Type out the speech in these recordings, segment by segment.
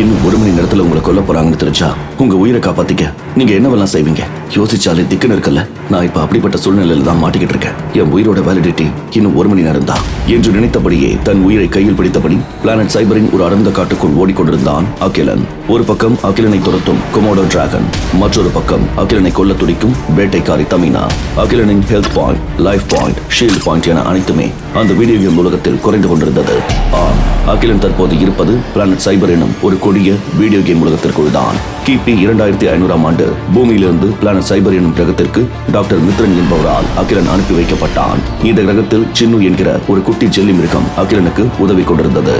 இன்னும் ஒரு மணி நேரத்துல உங்களை கொல்ல போறாங்கன்னு தெரிஞ்சா உங்க உயிரை காப்பாத்திக்க. நீங்க என்னவெல்லாம் செய்வீங்க? யோசிச்சாலே திக்குன்னு இருக்கல நான் இப்ப அப்படிப்பட்ட சூழ்நிலையில தான் மாட்டிக்கிட்டு இருக்கேன். என் உயிரோட வேலிடிட்டி இன்னும் ஒரு மணி நேரம் தான் என்று நினைத்தபடியே தன் உயிரை கையில் பிடித்தபடி பிளானட் சைபரின் ஒரு அடர்ந்த காட்டுக்குள் ஓடிக்கொண்டிருந்தான் அகிலன். ஒரு பக்கம் அகிலனை துரத்தும் கொமோடோ டிராகன் மற்றொரு பக்கம் அகிலனை கொல்ல துடிக்கும் வேட்டைக்காரி தமினா அகிலனின் health point life point shield point என அனைத்துமே அந்த வீடியோ கேம் உலகத்தில் குறைந்து கொண்டிருந்தது. ஆம் அகிலன் தற்போது இருப்பது பிளானட் சைபர் எனும் ஒரு கொடிய வீடியோ கேம் உலகத்திற்குள் தான் கிபி இரண்டாயிரத்தி ஐநூறாம் ஆண்டு பூமியிலிருந்து பிளானட் சைபர் எனும் கிரகத்திற்கு டாக்டர் மித்ரன் என்பவரால் அகிலன் அனுப்பி வைக்கப்பட்டான். இந்த கிரகத்தில் சின்னு என்கிற ஒரு குட்டி ஜெல்லி மிருகம் அகிலனுக்கு உதவி கொண்டிருந்தது.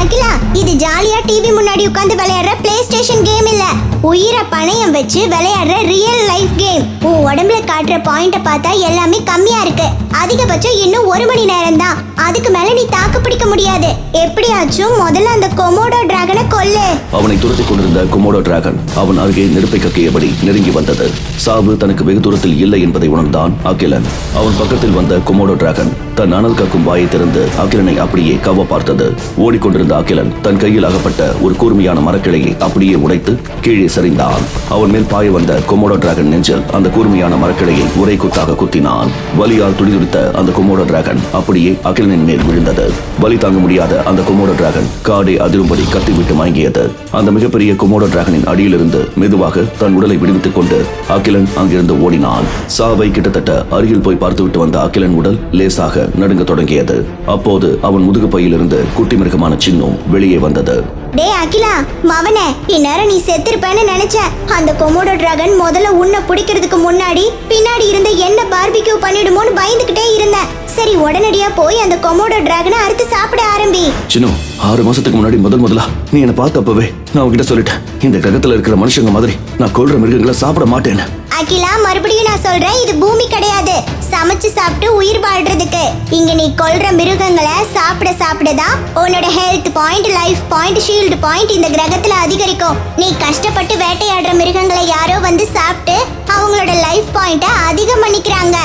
அகிலா இது ஜாலியா டிவி முன்னாடி உட்கார்ந்து விளையாடுற பிளே ஸ்டேஷன் கேம் இல்ல. உயிரை பணையம் வச்சு விளையாடுற ரியல் லைஃப் கேம் உன் உடம்புல காட்டுற பாயிண்ட பார்த்தா எல்லாமே கம்மியா இருக்கு. அதிகபட்சம் இன்னும் ஒரு மணி நேரம்தான். அதுக்கு மேல நீ தாக்கு பிடிக்க முடியாது. எப்படியாச்சும் முதல்ல அந்த கொமோடோ டிராகனை கொல்லு. அவனை துரத்தி கொண்டிருந்த கொமோடோ டிராகன் அவன் அருகே நெருப்பை கக்கியபடி நெருங்கி வந்தது. சாவு தனக்கு வெகு தூரத்தில் இல்லை என்பதை உணர்ந்தான் அகிலன். அவன் பக்கத்தில் வந்த கொமோடோ டிராகன் தன் அனல் கக்கும் வாயை திறந்து அகிலனை அப்படியே கவ பார்த்தது. ஓடிக்கொண்டிருந்த அகிலன் தன் கையில் அகப்பட்ட ஒரு கூர்மையான மரக்கிளையை அப்படியே உடைத்து கீழே சரிந்தான். அவன் மேல் பாய வந்த கொமோடோ டிராகன் நெஞ்சில் அந்த கூர்மையான மரக்கிளையை ஒரே குத்தாக குத்தினான். வலியால் துடிதுடித்த அந்த கொமோடோ டிராகன் அப்படியே அகிலனின் மேல் விழுந்தது. வலி தாங்க முடியாத அந்த குமோட டிராகன் காடை அதிரும்படி கத்திவிட்டு மயங்கியது. அந்த மிகப்பெரிய குமோட டிராகனின் அடியிலிருந்து மெதுவாக தன் உடலை விடுவித்துக் கொண்டு அகிலன் அங்கிருந்து ஓடினான். சாவை கிட்டத்தட்ட அருகில் போய் பார்த்துவிட்டு வந்த அகிலன் உடல் லேசாக நடுங்க தொடங்கியது. அப்போது அவன் முதுகு பையிலிருந்து குட்டி மிருகமான சின்னம் வெளியே வந்தது. டேய் அகிலா மவனே இந்நேரம் நீ செத்திருப்பேன்னு நினைச்ச அந்த கொமோடோ டிராகன் முதல்ல உன்னை பிடிக்கிறதுக்கு முன்னாடி பின்னாடி இருந்த என்ன பார்பிக்யூ பண்ணிடுமோன்னு பயந்துகிட்டே இருந்தேன். சரி உடனடியா போய் அந்த கொமோடோ டிராகனை அறுத்து சாப்பிட ஆரம்பி. சினோ ஆறு மாசத்துக்கு முன்னாடி முதல் முதலா நீ என்ன பார்த்தப்பவே நான் உங்ககிட்ட சொல்லிட்டேன். இந்த கிரகத்துல இருக்கிற மனுஷங்க மாதிரி நான் கொல்ற மிருகங்களை சாப்பிட மாட்டேன்னு. அகிலா மறுபடியும் நான் சொல்றேன் இது பூமி கிடையாது. சமைச்சு சாப்பிட்டு உயிர் வாழ்றதுக்கு. இங்க நீ கொல்ற மிருகங்களை சாப்பிட சாப்பிட தான் உன்னோட health point life point shield point இந்த கிரகத்துல அதிகரிக்கும். நீ கஷ்டப்பட்டு வேட்டையாடுற மிருகங்களை யாரோ வந்து சாப்பிட்டு அவங்களோட லைஃப் பாயிண்ட அதிகம் பண்ணிக்கிறாங்க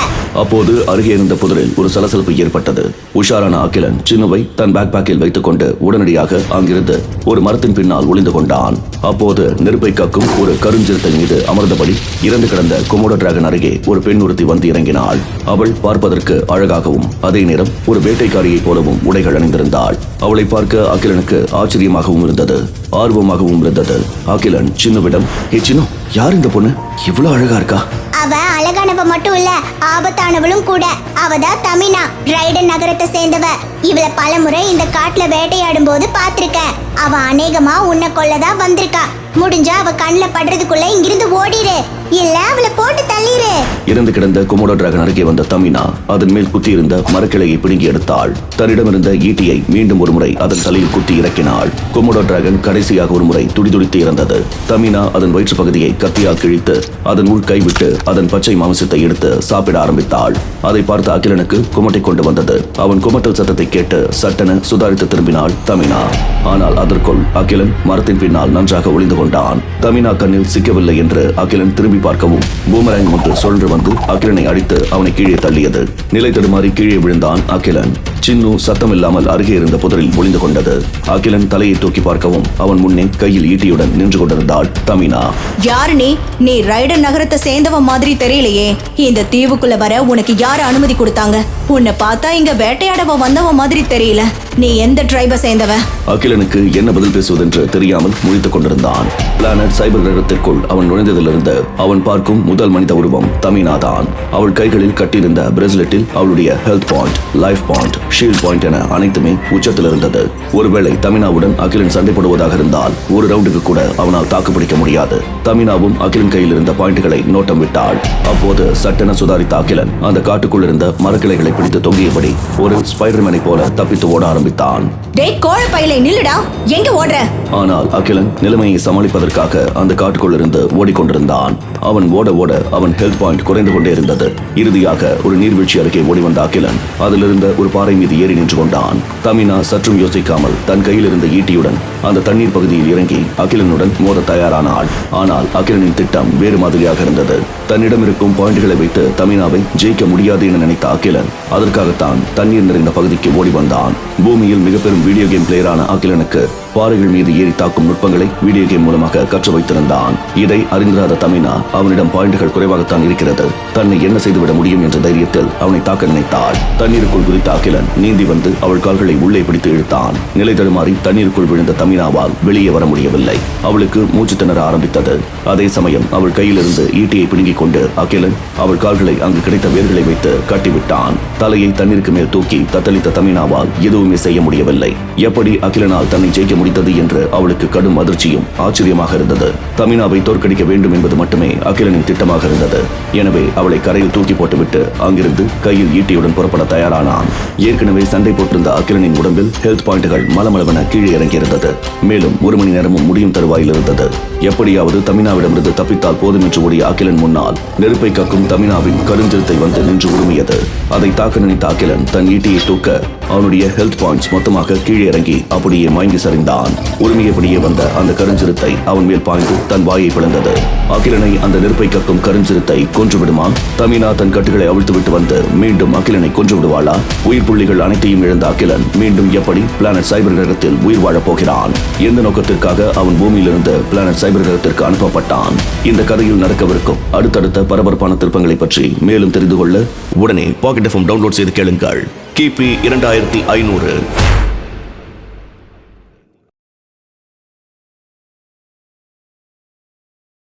அப்போது அருகே இருந்த புதரில் ஒரு சலசலப்பு ஏற்பட்டது. உஷாரான அகிலன் சின்னவை தன் பேக் பேக்கில் வைத்துக்கொண்டு உடனடியாக அங்கிருந்து ஒரு மரத்தின் பின்னால் ஒளிந்து கொண்டான். அப்போது நெருப்பை கக்கும் ஒரு கருஞ்சிறுத்தை மீது அமர்ந்தபடி இறந்து கிடந்த கொமோடோ டிராகன் அருகே ஒரு பெண் ஒருத்தி வந்து இறங்கினாள் அவள் பார்ப்பதற்கு அழகாகவும் அதே நேரம் ஒரு வேட்டைக்காரியைப் போலவும் உடைகள் அணிந்திருந்தாள். அவளை பார்க்க அகிலனுக்கு ஆச்சரியமாகவும் இருந்தது ஆர்வமாகவும் இருந்தது. அகிலன் சின்னுவிடம் ஏ சின்னு யார் இந்த பொண்ணு? இவ்வளவு அழகா இருக்கா? அவ அழகானவ மட்டும் இல்ல ஆபத்தானவளும் கூட. அவதான் தமினா ரைடன் நகரத்தை சேர்ந்தவ. இவள பலமுறை இந்த காட்டுல வேட்டையாடும் போது பாத்திருக்க அவ அநேகமா உன்னை கொல்லதான் வந்திருக்கா. முடிஞ்சா அவ கண்ணில் படுறதுக்குள்ள இங்கிருந்து ஓடிடு இல்ல அவளை போட்டு தள்ளிரு. இறந்து கிடந்த கொமோடோ டிராகன் அருகே வந்த தமினா அதன் மேல் குத்தியிருந்த மரக்கிளையை பிடுங்கி எடுத்தாள். தன்னிடமிருந்த ஈட்டியை மீண்டும் ஒரு முறை அதன் தலையில் குத்தி இறக்கினாள். கொமோடோ டிராகன் கடைசியாக ஒரு முறை துடிதுடித்து இறந்தது. தமினா அதன் வயிற்று பகுதியை கத்தியால் கிழித்து அதன் உள் கைவிட்டு அதன் பச்சை மாமிசத்தை எடுத்து சாப்பிட ஆரம்பித்தாள். அதை பார்த்த அகிலனுக்கு குமட்டை கொண்டு வந்தது. அவன் குமட்டல் சத்தத்தை கேட்டு சட்டென சுதாரித்து திரும்பினாள் தமினா ஆனால் அதற்குள் அகிலன் மரத்தின் பின்னால் நன்றாக ஒளிந்து கொண்டான். தமினா கண்ணில் சிக்கவில்லை என்று அகிலன் திரும்பி பார்க்கவும் பூமரங் ஒன்று சுழன்று வந்து அகிலனை அடித்து அவனை கீழே தள்ளியது. நிலை தடுமாறி கீழே விழுந்தான் அகிலன். சின்னு சத்தமில்லாமல் அருகே இருந்த புதரில் ஒளிந்து கொண்டது. அகிலன் தலையை தூக்கி பார்க்கவும் அவன் முன்னே கையில் ஈட்டியுடன் நின்று கொண்டிருந்தாள் தமினா. யாரு நீ நீ ரைடர் நகரத்தை சேர்ந்தவ மாதிரி தெரியலையே. இந்த தீவுக்குள்ள வர உனக்கு யாரு அனுமதி கொடுத்தாங்க? உன்னை பார்த்தா இங்க வேட்டையாடவ வந்தவ மாதிரி தெரியல. நீ எந்த ட்ரைப சேர்ந்தவ? அகிலனுக்கு என்ன பதில் பேசுவதென்று தெரியாமல் முழித்துக் கொண்டிருந்தான். பிளானட் சைபர் கிரகத்திற்குள் அவன் நுழைந்ததிலிருந்து அவன் பார்க்கும் முதல் மனித உருவம் தமினா தான் அவள் கைகளில் கட்டியிருந்த பிரேஸ்லெட்டில் அவளுடைய health point life point shield point என அனைத்துமே உச்சத்தில் இருந்தது. ஒருவேளை தமினாவுடன் அகிலன் சண்டை போடுவதாக இருந்தால் ஒரு ரவுண்டுக்கு கூட அவனால் தாக்குப்பிடிக்க முடியாது. தமினாவும் அகிலன் கையில் இருந்த பாயிண்ட்களை நோட்டம் விட்டாள். அப்போது சட்டென சுதாரித்த அகிலன் அந்த காட்டுக்குள் இருந்த மரக்கிளைகளை பிடித்து தொங்கியபடி ஒரு ஸ்பைடர்மேனை போல தப்பித்து ஓட ஆரம்பித்தான். டேய் கோழ பையலை நில்லுடா. எங்க ஓடுற? ஆனால் அகிலன் நிலைமையை சமாளிப்பதற்காக அந்த காட்டுக்குள் இருந்து ஓடிக்கொண்டிருந்தான். அவன் ஓட ஓட அவன் ஹெல்த் பாயிண்ட் குறைந்து கொண்டே இருந்தது. இறுதியாக ஒரு நீர்வீழ்ச்சி அருகே ஓடி வந்த அகிலன் அதிலிருந்த ஒரு பாறை மீது ஏறி நின்று கொண்டான். தமினா சற்றும் யோசிக்காமல் தன் கையில் இருந்த ஈட்டியுடன் அந்த தண்ணீர் பகுதியில் இறங்கி அகிலனுடன் மோத தயாரானாள். ஆனால் அகிலனின் திட்டம் வேறு மாதிரியாக இருந்தது. தன்னிடம் இருக்கும் பாயிண்ட்களை வைத்து தமினாவை ஜெயிக்க முடியாது என நினைத்த அகிலன் அதற்காகத்தான் தண்ணீர் நிறைந்த பகுதிக்கு ஓடி வந்தான். பூமியில் மிக பெரும் வீடியோ கேம் பிளேயரான அகிலனுக்கு பாறைகள் மீது ஏறி தாக்கும் நுட்பங்களை வீடியோ கேம் மூலமாக கற்று வைத்திருந்தான். இதை அறிந்திராத தமினா அவனிடம் பாயிண்டுகள் குறைவாகத்தான் இருக்கிறது. தன்னை என்ன செய்துவிட முடியும் என்ற தைரியத்தில் அவனை தாக்க நினைத்தாள். தண்ணீருக்குள் குதித்த அகிலன் நீந்தி வந்து அவள் கால்களை உள்ளே பிடித்து இழுத்தான். நிலை தடுமாறி தண்ணீருக்குள் விழுந்த தமினாவால் வெளியே வர முடியவில்லை. அவளுக்கு மூச்சு திணற ஆரம்பித்தது. அதே சமயம் அவள் கையிலிருந்து ஈட்டியை பிடுங்கிக் கொண்டு அகிலன் அவள் கால்களை அங்கு கிடைத்த வேர்களை வைத்து கட்டிவிட்டான். தலையை தண்ணீருக்கு மேல் தூக்கி தத்தளித்த தமினாவால் எதுவுமே செய்ய முடியவில்லை. எப்படி அகிலனால் தன்னை ஜெயிக்க முடித்தது என்று அவளுக்கு கடும் அதிர்ச்சியும் ஆச்சரியமாக இருந்தது. தமினாவை தோற்கடிக்க வேண்டும் என்பது மட்டுமே அகிலனின் திட்டமாக இருந்தது. எனவே அவளை கரையில் தூக்கி போட்டுவிட்டு அங்கிருந்து கையில் ஈட்டியுடன் புறப்பட தயாரானான். ஏற்கனவே சண்டை போட்டிருந்த அகிலனின் உடம்பில் ஹெல்த் பாயிண்டுகள் மலமளவென கீழே இறங்கியிருந்தது. மேலும் ஒரு மணி நேரமும் முடியும் தருவாயில் இருந்தது. எப்படியாவது தமினாவிடமிருந்து தப்பித்தால் போதும் என்று ஓடிய அகிலன் முன்னால் நெருப்பை கக்கும் தமினாவின் கருஞ்சிறுத்தை வந்து நின்று உருமியது. அதை தாக்க நினைத்த அகிலன் தன் ஈட்டியை தூக்க அவனுடைய ஹெல்த் பாயிண்ட்ஸ் மொத்தமாக கீழே இறங்கி அப்படியே மயங்கி சரிந்தான். உரிமையபடியே வந்த அந்த கருஞ்சிறுத்தை அவன் மேல் பாய்ந்து தன் வாயை பிளந்தது. அகிலனை அந்த நெருப்பை கக்கும் கருஞ்சிறுத்தை கொன்று விடுமா? தமினா தன் கட்டுகளை அவிழ்த்து விட்டு வந்து மீண்டும் அகிலனை கொன்று விடுவாளா? உயிர் புள்ளிகள் அனைத்தையும் இழந்த அகிலன் மீண்டும் எப்படி பிளானட் சைபர் கிரகத்தில் உயிர் வாழப் போகிறான்? எந்த நோக்கத்திற்காக அவன் பூமியிலிருந்து பிளானட் சைபர் கிரகத்திற்கு அனுப்பப்பட்டான்? இந்த கதையில் நடக்கவிருக்கும் அடுத்தடுத்த பரபரப்பான திருப்பங்களை பற்றி மேலும் தெரிந்து கொள்ள உடனே பாக்கெட் எஃப்எம் டவுன்லோட் செய்து கேளுங்கள். கிபி இரண்டாயிரத்தி ஐநூறு.